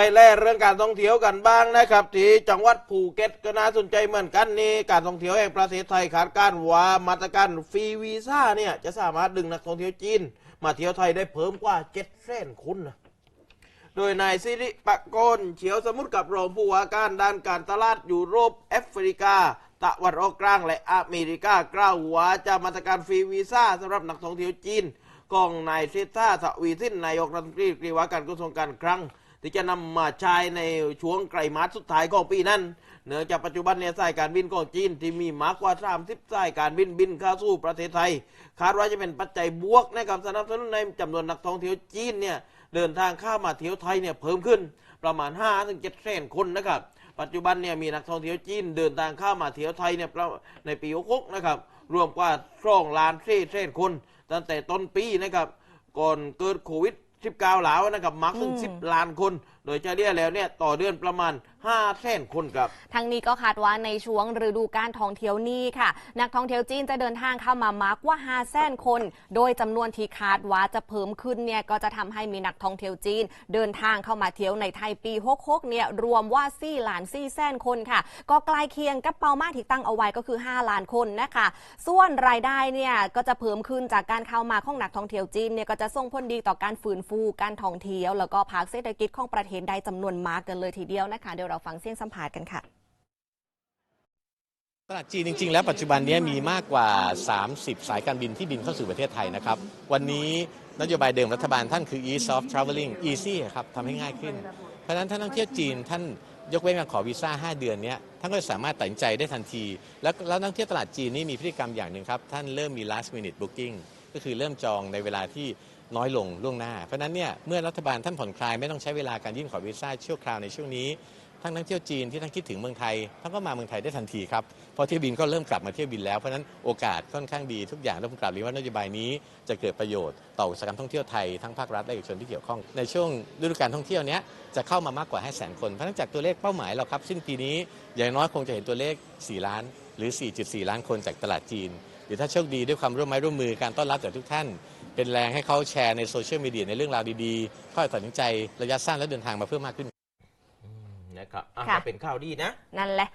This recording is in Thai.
ไปแล่เรื่องการท่องเที่ยวกันบ้างนะครับ ที่จังหวัดภูเก็ตก็น่าสนใจเหมือนกันนี่การท่องเที่ยวแห่งประเทศไทยคาดการว่ามาตรการฟรีวีซ่าเนี่ยจะสามารถดึงนักท่องเที่ยวจีน มาเที่ยวไทยได้เพิ่มกว่า7จ็ดแสนคนนะโดยนายสิริปะกนเฉียวสมุทรกับรองผู้ว่าการด้านการตลาดยุโรปแอฟริกาตะวันออกกลางและอเมริกากล่าวว่าจะมาตรการฟรีวีซ่าสำหรับนักท่องเที่ยวจีนของนายเซธาสวีสินนายกรัฐมนตรีกรีว่าการกระทรวงการคลัง ที่จะนำมาใช้ในช่วงไตรมาสสุดท้ายของปีนั้นเนื่องจากปัจจุบันเนี่ยสายการบินของจีนที่มีมากกว่า 30สายการบินบินเข้าสู่ประเทศไทย คาดว่าจะเป็นปัจจัยบวกในการสนับสนุนในจำนวนนักท่องเที่ยวจีนเนี่ยเดินทางเข้ามาเที่ยวไทยเนี่ยเพิ่มขึ้นประมาณ5ถึง7แสนคนนะครับปัจจุบันเนี่ยมีนักท่องเที่ยวจีนเดินทางเข้ามาเที่ยวไทยเนี่ยในปี66นะครับรวมกว่า2ล้าน4แสนคน ตั้งแต่ต้นปีนะครับก่อนเกิดโควิด 19แล้วนะครับมักถึง10 ล้านคน โดยเฉลี่ยแล้วเนี่ยต่อเดือนประมาณ5แสนคนครับทั้งนี้ก็คาดว่าในช่วงฤดูการท่องเที่ยวนี้ค่ะ นักท่องเที่ยวจีนจะเดินทางเข้ามามากกว่า5แสนคน โดยจำนวนที่คาดว่าจะเพิ่มขึ้นเนี่ยก็จะทำให้มีนักท่องเที่ยวจีน เดินทางเข้ามาเที่ยวในไทยปี66เนี่ยรวมว่า4ล้าน4แสนคนค่ะ ก็ใกล้เคียงกับเป้าหมายที่ตั้งเอาไว้ก็คือ 5 ล้านคนนะคะ ส่วนรายได้เนี่ยก็จะเพิ่มขึ้นจากการเข้ามาของนักท่องเที่ยวจีนเนี่ยก็จะส่งผลดีต่อการฟื้นฟูการท่องเที่ยว แล้วก็ภาคเศรษฐกิจของประเทศได้จำนวนมากกันเลยทีเดียวนะคะเดี๋ยวเราฟังเสียงสัมภาษณ์กันค่ะตลาดจีนจริง ๆ แล้วปัจจุบันนี้มีมากกว่า 30 สายการบินที่บินเข้าสู่ประเทศไทยนะครับ วันนี้นโยบายเดิมรัฐบาลท่านคือ ease of traveling easy ครับทำให้ง่ายขึ้น เพราะฉะนั้นท่านท่องเที่ยวจีนท่านยกเว้นการขอวีซ่า 5 เดือนนี้ท่านก็สามารถตัดสินใจได้ทันที แล้วแล้วนักท่องเที่ยวตลาดจีนนี่มีพฤติกรรมอย่างหนึ่งครับ ท่านเริ่มมี last minute booking ก็คือเริ่มจองในเวลาที่น้อยลงล่วงหน้า เพราะนั้นเนี่ยเมื่อรัฐบาลท่านผ่อนคลายไม่ต้องใช้เวลาการยื่นขอวีซ่าชั่วคราวในช่วงนี้ทั้งนักเที่ยวจีนที่ท่านคิดถึงเมืองไทยท่านก็มาเมืองไทยได้ทันทีครับเพราะเที่ยวบินก็เริ่มกลับมาเที่ยวบินแล้วเพราะนั้นโอกาสค่อนข้างดีทุกอย่างแล้วผมกล่าวเรียนว่านโยบายนี้จะเกิดประโยชน์ต่ออุตสาหกรรมท่องเที่ยวไทยทั้งภาครัฐและเอกชนที่เกี่ยวข้อง ในช่วงฤดูการท่องเที่ยวเนี้ยจะเข้ามามากกว่า5 0 0 0 0 0คนเพราะฉะนั้นจากตัวเลขเป้าหมายเราครับสิ้นปีนี้อย่างน้อยคงจะเห็นตัวเลข 4 ล้าน หรือ 4.4 ล้านคนจากตลาดจีน หรือถ้าโชคดีด้วยความร่วมไม้ร่วมมือการต้อนรับจากทุกท่าน เป็นแรงให้เขาแชร์ในโซเชียลมีเดียในเรื่องราวดีๆค่อยตัดสินใจระยะสั้นและเดินทางมาเพิ่มมากขึ้นนะครับอะค่ะ ก็เป็นข่าวดีนะ นั่นแหละ